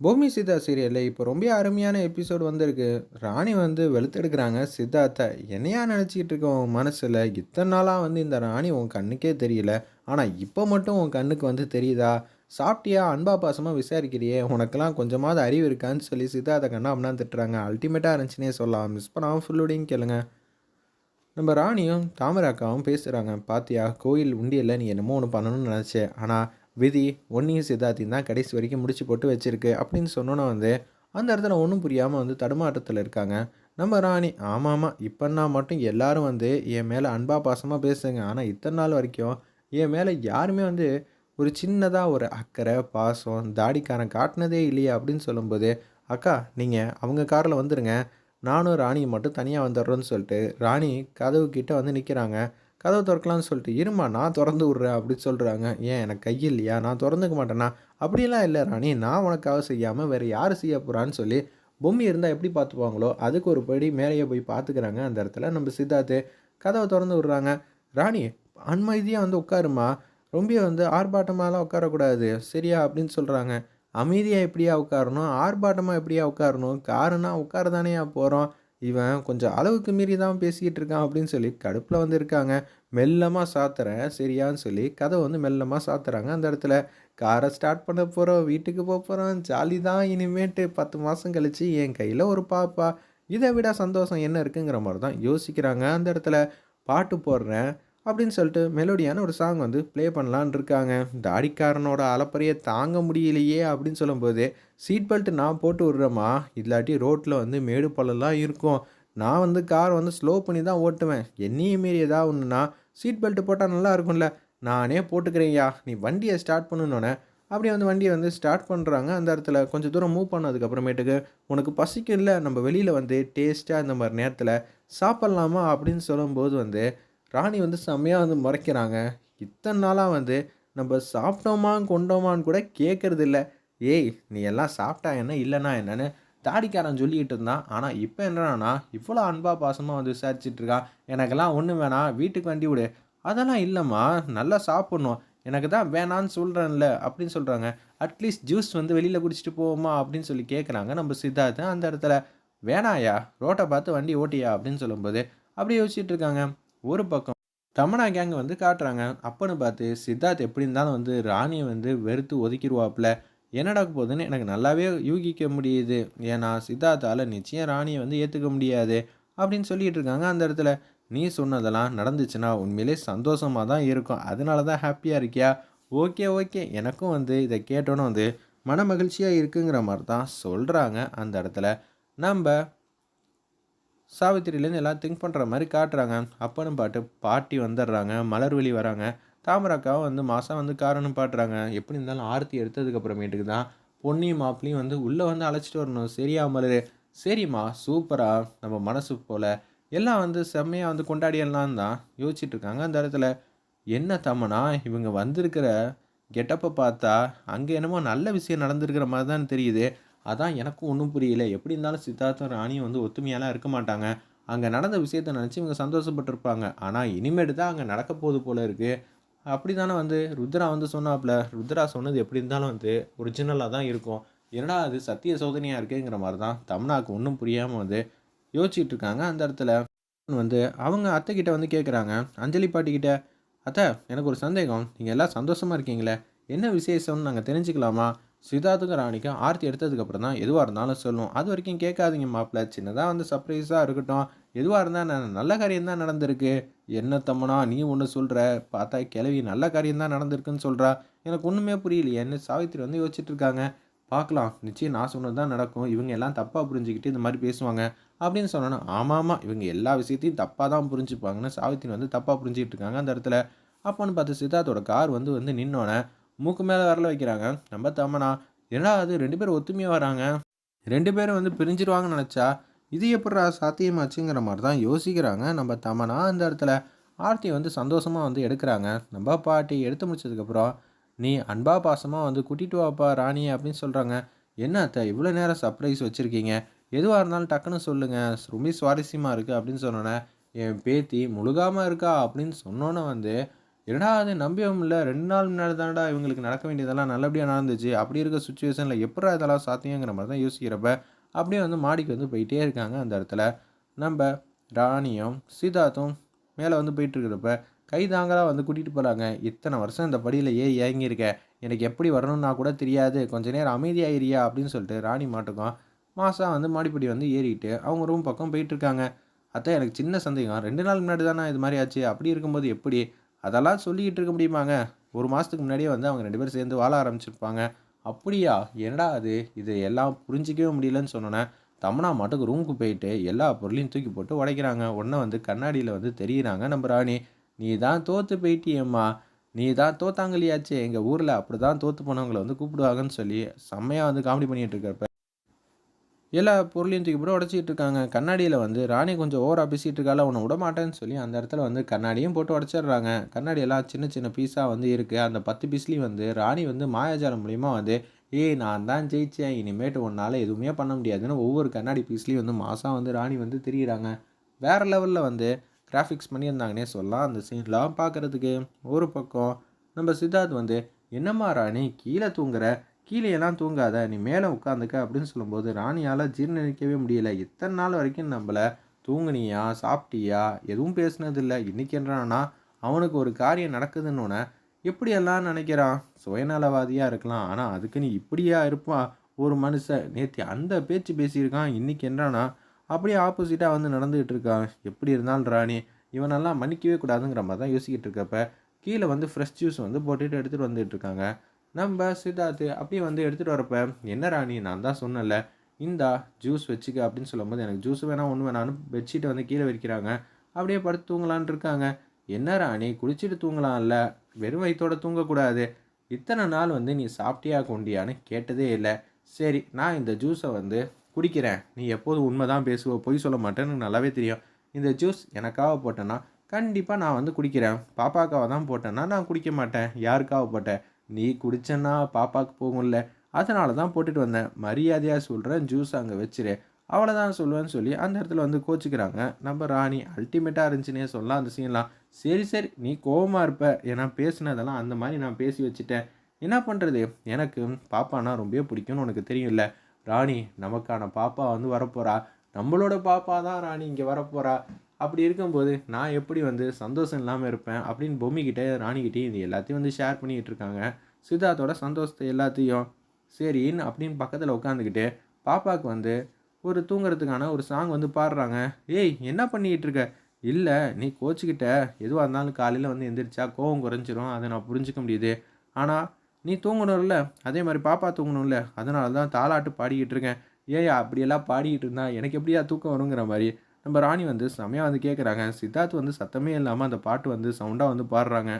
பூமி சித்தா சீரியலில் இப்போ ரொம்ப அருமையான எபிசோடு வந்திருக்கு. ராணி வந்து வெளுத்தெடுக்கிறாங்க சித்தார்த்தை. என்னையா நினச்சிக்கிட்டு இருக்க உன் மனசில்? இத்தனை நாளாக வந்து இந்த ராணி உன் கண்ணுக்கே தெரியல. ஆனால் இப்போ மட்டும் உன் கண்ணுக்கு வந்து தெரியுதா? சாப்பிட்டியா? அன்பா பாசமாக விசாரிக்கிறியே? உனக்கெல்லாம் கொஞ்சமாவது அறிவு இருக்கான்னு சொல்லி சித்தார்த்தை கண்ணா அப்படின்னா திட்டுறாங்க. அல்டிமேட்டாக இருந்துச்சுன்னே சொல்லலாம். மிஸ் பண்ணாமல் ஃபுல்லுடையும் கேளுங்க. நம்ம ராணியும் தாமராக்காவும் பேசுகிறாங்க பாத்தியா? கோயில் உண்டியல்ல நீ என்னமோ ஒன்று பண்ணணும்னு நினச்சேன் ஆனால் விதி ஒன்னையும் சித்தார்த்தையும் தான் கடைசி வரைக்கும் முடிச்சு போட்டு வச்சிருக்கு. அப்படின்னு சொன்னோன்னா வந்து அந்த இடத்துல ஒன்றும் புரியாமல் வந்து தடுமாற்றத்தில் இருக்காங்க. நம்ம ராணி ஆமாம் ஆமாம் இப்போன்னா மட்டும் எல்லாரும் வந்து என் மேலே அன்பா பாசமாக பேசுங்க. ஆனால் இத்தனை நாள் வரைக்கும் என் மேலே யாருமே வந்து ஒரு சின்னதாக ஒரு அக்கறை பாசம் தாடிக்காரன் காட்டினதே இல்லையா அப்படின்னு சொல்லும்போது அக்கா நீங்கள் அவங்க காரில் வந்துடுங்க நானும் ராணியை மட்டும் தனியாக வந்துடுறோன்னு சொல்லிட்டு ராணி கதவு கிட்டே வந்து நிற்கிறாங்க கதவு திறக்கலாம்னு சொல்லிட்டு இருமா நான் திறந்து விட்றேன் அப்படின்னு சொல்கிறாங்க ஏன் எனக்கு கை இல்லையா? நான் திறந்துக்க மாட்டேனா? அப்படிலாம் இல்லை ராணி நான் உனக்காக செய்யாமல் வேறு யார் செய்ய போகிறான்னு சொல்லி பொம்மி இருந்தால் எப்படி பார்த்துப்பாங்களோ அதுக்கு ஒரு படி மேலேயே போய் பார்த்துக்கிறாங்க அந்த இடத்துல. நம்ம சித்தார்த்து கதவை திறந்து விட்றாங்க. ராணி அன்மைதியாக வந்து உட்காருமா ரொம்ப வந்து ஆர்ப்பாட்டமாலாம் உட்காரக்கூடாது. சரியா? அப்படின்னு சொல்கிறாங்க அமைதியாக எப்படியா உட்காரணும்? ஆர்ப்பாட்டமாக எப்படியா உட்காரணும்? காருனா உட்கார தானேயா போகிறோம் இவன் கொஞ்சம் அளவுக்கு மீறி தான் பேசிக்கிட்டு இருக்கான் அப்படின்னு சொல்லி கடுப்பில் வந்து இருக்காங்க. மெல்லமாக சாத்துறேன் சரியான்னு சொல்லி கதை வந்து மெல்லமாக சாத்துறாங்க அந்த இடத்துல. காரை ஸ்டார்ட் பண்ண போகிறோம் வீட்டுக்கு போக போகிறோம் ஜாலி தான் இனிமேட்டு பத்து மாதம் கழித்து என் கையில் ஒரு பாப்பா. இதை விட சந்தோஷம் என்ன இருக்குங்கிற மாதிரி தான் யோசிக்கிறாங்க அந்த இடத்துல. பாட்டு போடுறேன். அப்படின்னு சொல்லிட்டு மெலோடியான ஒரு சாங் வந்து ப்ளே பண்ணலான் இருக்காங்க. தாடிக்காரனோட அலப்பறையை தாங்க முடியலையே அப்படின்னு சொல்லும்போது சீட் பெல்ட் நான் போட்டு விட்றேம்மா. இல்லாட்டி ரோட்டில் வந்து மேடு பள்ளம்லாம் இருக்கும். நான் வந்து கார் வந்து ஸ்லோ பண்ணி தான் ஓட்டுவேன். என்னையும் மீறி ஏதாவது ஒன்றுனா சீட் பெல்ட் போட்டால் நல்லா இருக்கும்ல. நானே போட்டுக்கிறேன்யா. நீ வண்டியை ஸ்டார்ட் பண்ணணுன்னே அப்படியே வந்து வண்டியை வந்து ஸ்டார்ட் பண்ணுறாங்க அந்த இடத்துல கொஞ்சம் தூரம் மூவ் பண்ணதுக்கப்புறமேட்டுக்கு உனக்கு பசிக்கும் இல்லை நம்ம வெளியில் வந்து டேஸ்ட்டாக இந்த மாதிரி நேரத்தில் சாப்பிட்லாமா? அப்படின்னு சொல்லும்போது வந்து ராணி வந்து செம்மையாக வந்து முறைக்கிறாங்க. இத்தனை நாளாக வந்து நம்ம சாப்பிட்டோமா கொண்டோமான்னு கூட கேட்குறது இல்லை. ஏய் நீ எல்லாம் சாப்பிட்டா என்ன இல்லைனா என்னன்னு தாடிக்காரன் சொல்லிக்கிட்டு இருந்தான். ஆனால் இப்போ என்னன்னா இவ்வளோ அன்பாக பாசமாக வந்து விசாரிச்சுட்டு இருக்கான் எனக்கெல்லாம் ஒன்றும் வேணாம் வீட்டுக்கு வண்டி விடு. அதெல்லாம் இல்லைம்மா நல்லா சாப்பிட்ணும். எனக்கு தான் வேணான்னு சொல்கிறேன்ல அப்படின்னு சொல்கிறாங்க அட்லீஸ்ட் ஜூஸ் வந்து வெளியில் குடிச்சிட்டு போவோமா அப்படின்னு சொல்லி கேட்குறாங்க நம்ம சித்தார்த்து அந்த இடத்துல. வேணாயா ரோட்டை பார்த்து வண்டி ஓட்டியா அப்படின்னு சொல்லும்போது அப்படியே யோசிச்சுட்டு இருக்காங்க. ஒரு பக்கம் தமனா கேங் வந்து காட்டுறாங்க. அப்பன்னு பார்த்து சித்தார்த் எப்படி இருந்தாலும் வந்து ராணியை வந்து வெறுத்து ஒதுக்கிடுவாப்புல. என்னடா போகுதுன்னு எனக்கு நல்லாவே யூகிக்க முடியுது. ஏன்னா சித்தார்த்தால் நிச்சயம் ராணியை வந்து ஏற்றுக்க முடியாது அப்படின்னு சொல்லிட்டு இருக்காங்க அந்த இடத்துல. நீ சொன்னதெல்லாம் நடந்துச்சுன்னா உண்மையிலே சந்தோஷமாக தான் இருக்கும். அதனால தான் ஹாப்பியாக இருக்கியா? Okay okay. எனக்கும் வந்து இதை கேட்டோன்னு வந்து மன மகிழ்ச்சியாக இருக்குங்கிற மாதிரி தான் சொல்கிறாங்க அந்த இடத்துல. நம்ம சாவித்திரியிலேருந்து எல்லாம் திங்க் பண்ணுற மாதிரி காட்டுறாங்க. அப்பனும் பாட்டு பாட்டி வந்துடுறாங்க. மலர்வெளி வராங்க. தாமரக்காவும் வந்து மாதம் வந்து காரணம் பாட்டுறாங்க. எப்படி இருந்தாலும் ஆர்த்தி எடுத்ததுக்கப்புறமேட்டுக்கு தான் பொன்னியும் மாப்பிளையும் வந்து உள்ளே வந்து அழைச்சிட்டு வரணும். சரியா மலர்? சரிம்மா சூப்பராக நம்ம மனசு போல். எல்லாம் வந்து செம்மையாக வந்து கொண்டாடியெல்லாம் தான் யோசிச்சுட்ருக்காங்க அந்த இடத்துல. என்ன தம்மனா இவங்க வந்திருக்கிற கெட்டப்பை பார்த்தா அங்கே என்னமோ நல்ல விஷயம் நடந்திருக்கிற மாதிரி தான் தெரியுது. அதான் எனக்கும் ஒன்றும் புரியல. எப்படி இருந்தாலும் சித்தார்த்தும் ராணியும் வந்து ஒத்துமையாலாம் இருக்க மாட்டாங்க. அங்கே நடந்த விஷயத்த நினச்சி இவங்க சந்தோஷப்பட்டிருப்பாங்க. ஆனால் இனிமேட்டு தான் அங்கே நடக்க போகுது போல இருக்குது அப்படி தானே வந்து ருத்ரா வந்து சொன்னாப்புல ருத்ரா சொன்னது எப்படி இருந்தாலும் வந்து ஒரிஜினலாக தான் இருக்கும். என்னடா அது சத்திய சோதனையாக இருக்குங்கிற மாதிரி தான் தமிழாக்கு ஒன்றும் புரியாமல் வந்து யோசிச்சுட்டு இருக்காங்க அந்த இடத்துல. வந்து அவங்க அத்தைக்கிட்ட வந்து கேட்குறாங்க அஞ்சலி பாட்டிக்கிட்ட அத்தை எனக்கு ஒரு சந்தேகம். நீங்கள் எல்லாம் சந்தோஷமாக இருக்கீங்களே. என்ன விசேஷம்னு நாங்கள் தெரிஞ்சுக்கலாமா? சித்தார்த்துக்கும் ராணிக்கும் ஆர்த்தி எடுத்ததுக்கப்புறம் தான் எதுவாக இருந்தாலும் சொல்லுவோம் அது வரைக்கும் கேட்காதீங்க மாப்பிள்ள. சின்னதாக வந்து சர்ப்ரைஸாக இருக்கட்டும். எதுவாக இருந்தால் நான் நல்ல காரியம் தான் நடந்திருக்கு. என்ன தம்மனா நீ ஒன்று சொல்கிற பார்த்தா கிளவி நல்ல காரியம் தான் நடந்திருக்குன்னு சொல்கிறா எனக்கு ஒன்றுமே புரியலையே என்ன சாவித்திரி வந்து யோசிச்சுட்டு இருக்காங்க. பார்க்கலாம். நிச்சயம் நான் சொன்னது தான் நடக்கும். இவங்க எல்லாம் தப்பாக புரிஞ்சுக்கிட்டு இந்த மாதிரி பேசுவாங்க. அப்படின்னு சொன்னோன்னா ஆமாம் ஆமாம் இவங்க எல்லா விஷயத்தையும் தப்பாக தான் புரிஞ்சுப்பாங்கன்னு சாவித்திரி வந்து தப்பாக புரிஞ்சுக்கிட்டு இருக்காங்க அந்த இடத்துல. அப்போன்னு பார்த்து சித்தார்த்தோட கார் வந்து வந்து நின்னோன்னே மூக்கு மேலே வரல வைக்கிறாங்க. நம்ம தம்மனா ஏன்னா அது? ரெண்டு பேரும் ஒத்துமையாக வராங்க. ரெண்டு பேரும் வந்து பிரிஞ்சிருவாங்கன்னு நினச்சா இது எப்படா சாத்தியமாச்சுங்கிற மாதிரி தான் யோசிக்கிறாங்க நம்ம தமனா அந்த இடத்துல. ஆர்த்தி வந்து சந்தோஷமாக வந்து எடுக்கிறாங்க. நம்ம பாட்டி எடுத்து முடிச்சதுக்கப்புறம் நீ அன்பா பாசமாக வந்து கூட்டிகிட்டு வாப்பா ராணி அப்படின்னு சொல்கிறாங்க என்ன அத்தை இவ்வளோ நேரம் சர்ப்ரைஸ் வச்சுருக்கீங்க. எதுவாக இருந்தாலும் டக்குன்னு சொல்லுங்கள் ரொம்ப சுவாரஸ்யமாக இருக்குது அப்படின்னு சொன்னோன்னே என் பேத்தி முழுகாமல் இருக்கா? அப்படின்னு சொன்னோன்னே வந்து என்னடா அது நம்பியும் இல்லை? ரெண்டு நாள் முன்னாடி தானடா இவங்களுக்கு நடக்க வேண்டியதெல்லாம் நல்லபடியாக நடந்துச்சு. அப்படி இருக்க சுச்சுவேஷனில் எப்படா இதெல்லாம் சாத்தியங்கிற மாதிரி தான் யோசிக்கிறப்ப அப்படியே வந்து மாடிக்கு வந்து போயிட்டே இருக்காங்க அந்த இடத்துல. நம்ம ராணியும் சீதாத்தும் மேலே வந்து போயிட்டுருக்கிறப்ப கை தாங்களாக வந்து கூட்டிகிட்டு போகிறாங்க இத்தனை வருஷம் இந்த படியில் ஏ இறங்கியிருக்க? எனக்கு எப்படி வரணும்னா கூட தெரியாது. கொஞ்ச நேரம் அமைதியாகிறியா அப்படின்னு சொல்லிட்டு ராணி மாட்டுக்கும் மாதம் வந்து மாடிப்படி வந்து ஏறிட்டு அவங்க ரூம் பக்கம் போயிட்டுருக்காங்க அத்தை எனக்கு சின்ன சந்தேகம். ரெண்டு நாள் முன்னாடி தானே இது மாதிரி ஆச்சு? அப்படி இருக்கும்போது எப்படி அதெல்லாம் சொல்லிக்கிட்டு இருக்க முடியுமாங்க? ஒரு மாதத்துக்கு முன்னாடியே வந்து அவங்க ரெண்டு பேரும் சேர்ந்து வாழ ஆரம்பிச்சிருப்பாங்க. அப்படியா? என்னடா அது? இது எல்லாம் புரிஞ்சிக்கவே முடியலன்னு சொன்னோன்னே தமனா மாட்டுக்கு ரூமுக்கு போயிட்டு எல்லா பொருளையும் தூக்கி போட்டு உடைக்கிறாங்க. உடனே வந்து கண்ணாடியில் வந்து தெரியுறாங்க நம்ம ராணி. நீ தான் தோற்று போயிட்டியம்மா. நீ தான் தோத்தாங்கலியாச்சே. எங்கள் ஊரில் அப்படி தான் தோற்று போனவங்களை வந்து கூப்பிடுவாங்கன்னு சொல்லி செம்மையாக வந்து காமெடி பண்ணிகிட்டு இருக்கிறப்ப எல்லா பொருளையும் தூக்கி போட்டு உடச்சிட்டு இருக்காங்க. கண்ணாடியில் வந்து ராணி கொஞ்சம் ஓவராக பேசிகிட்டு இருக்கால உன்னை விட மாட்டேன்னு சொல்லி அந்த இடத்துல வந்து கண்ணாடியும் போட்டு உடச்சிடுறாங்க. கண்ணாடி எல்லாம் சின்ன சின்ன பீஸாக வந்து இருக்குது அந்த பத்து பீஸ்லேயும் வந்து ராணி வந்து மாயாஜாலம் மூலிமா வந்து ஏய் நான் தான் ஜெயித்தேன் இனிமேட்டு ஒன்றால் எதுவுமே பண்ண முடியாதுன்னு ஒவ்வொரு கண்ணாடி பீஸ்லேயும் வந்து மாதம் வந்து ராணி வந்து தெரியுறாங்க. வேறு லெவலில் வந்து கிராஃபிக்ஸ் பண்ணியிருந்தாங்கன்னே சொல்லலாம் அந்த சீன்லாம் பார்க்குறதுக்கு ஒரு பக்கம் நம்ம சித்தார்த் வந்து என்னம்மா ராணி கீழே தூங்குற? கீழேயெல்லாம் தூங்காத நீ மேலே உட்காந்துக்க அப்படின்னு சொல்லும்போது ராணியால் ஜீர்ணிக்கவே முடியல. இத்தனை நாள் வரைக்கும் நம்மளை தூங்குனியா சாப்பிட்டியா? எதுவும் பேசுனதில்லை. இன்றைக்கி என்னன்னா அவனுக்கு ஒரு காரியம் நடக்குதுன்னு எப்படியெல்லாம் நினைக்கிறான்? சுயநலவாதியாக இருக்கலாம். ஆனால் அதுக்கு நீ இப்படியா இருப்பான் ஒரு மனுஷன். நேற்று அந்த பேச்சு பேசியிருக்கான். இன்றைக்கி என்றானா அப்படியே ஆப்போசிட்டாக வந்து நடந்துகிட்டு இருக்கான். எப்படி இருந்தாலும் ராணி இவனெல்லாம் மன்னிக்கவே கூடாதுங்கிற மாதிரி தான் யோசிக்கிட்டு இருக்கப்ப கீழே வந்து ஃப்ரெஷ் ஜூஸ் வந்து போட்டுட்டு எடுத்துகிட்டு வந்துட்டு இருக்காங்க. நம்ம சித்தார்த்து அப்படியே வந்து எடுத்துகிட்டு வரப்ப என்ன ராணி நான் தான் சொன்னல இந்தா ஜூஸ் வச்சுக்க அப்படின்னு சொல்லும்போது எனக்கு ஜூஸ் வேணாம் ஒன்று வேணான்னு பெட்ஷீட்டை வந்து கீழே வைக்கிறாங்க. அப்படியே படுத்து தூங்கலான் இருக்காங்க. என்ன ராணி குளிச்சுட்டு தூங்கலாம்ல வெறும் வயிற்றோட தூங்கக்கூடாது. இத்தனை நாள் வந்து நீ சாப்பிட்டியா கொண்டியான்னு கேட்டதே இல்லை. சரி நான் இந்த ஜூஸை வந்து குடிக்கிறேன். நீ எப்போதும் உண்மை தான் பேசுவ பொய் சொல்ல மாட்டேன்னு நல்லாவே தெரியும். இந்த ஜூஸ் எனக்காக போட்டேன்னா கண்டிப்பாக நான் வந்து குடிக்கிறேன். பாப்பாக்காக தான் போட்டேன்னா நான் குடிக்க மாட்டேன். யாருக்காக போட்டேன் நீ குடிச்சேன்னா பாப்பாவுக்கு போகும்ல. அதனால தான் போட்டுட்டு வந்தேன். மரியாதையாக சொல்கிறேன் ஜூஸ் அங்கே வச்சிரு. அவ்வளோதான் சொல்லுவேன்னு சொல்லி அந்த இடத்துல வந்து கோச்சிக்கிறாங்க. நம்ம ராணி அல்டிமேட்டாக இருந்துச்சுன்னே சொல்லலாம் அந்த சீன்லாம் சரி சரி நீ கோபமாக இருப்ப. ஏன்னா பேசுனதெல்லாம் அந்த மாதிரி நான் பேசி வச்சுட்டேன். என்ன பண்ணுறது எனக்கு பாப்பானா ரொம்ப பிடிக்கும்னு உனக்கு தெரியும்ல. ராணி நமக்கான பாப்பா வந்து வரப்போகிறா நம்மளோட பாப்பா தான் ராணி இங்கே வரப்போகிறா அப்படி இருக்கும்போது நான் எப்படி வந்து சந்தோஷம் இல்லாமல் இருப்பேன் அப்படின்னு பொம்மிக்கிட்டே ராணிக்கிட்டேயும் இது எல்லாத்தையும் வந்து ஷேர் பண்ணிக்கிட்டு இருக்காங்க. சித்தார்த்தோட சந்தோஷத்தை எல்லாத்தையும் சரின்னு அப்படின்னு பக்கத்தில் உட்காந்துக்கிட்டு பாப்பாவுக்கு வந்து ஒரு தூங்குறதுக்கான ஒரு சாங் வந்து பாடுறாங்க. ஏய் என்ன பண்ணிக்கிட்டு இருக்க? இல்லை நீ கோச்சிக்கிட்ட. எதுவாக இருந்தாலும் காலையில் வந்து எந்திரிச்சா கோவம் குறைஞ்சிரும். அதை நான் புரிஞ்சிக்க முடியுது. ஆனால் நீ தூங்கணும்ல? அதே மாதிரி பாப்பா தூங்கணும்ல? அதனால தான் தாளாட்டு பாடிக்கிட்டு இருக்கேன். ஏயா அப்படியெல்லாம் பாடிக்கிட்டு இருந்தா எனக்கு எப்படியா தூக்கம் வருங்கிற மாதிரி நம்ம ராணி வந்து செமையாக வந்து கேட்குறாங்க சித்தார்த் வந்து சத்தமே இல்லாமல் அந்த பாட்டு வந்து சவுண்டாக வந்து பாடுறாங்க.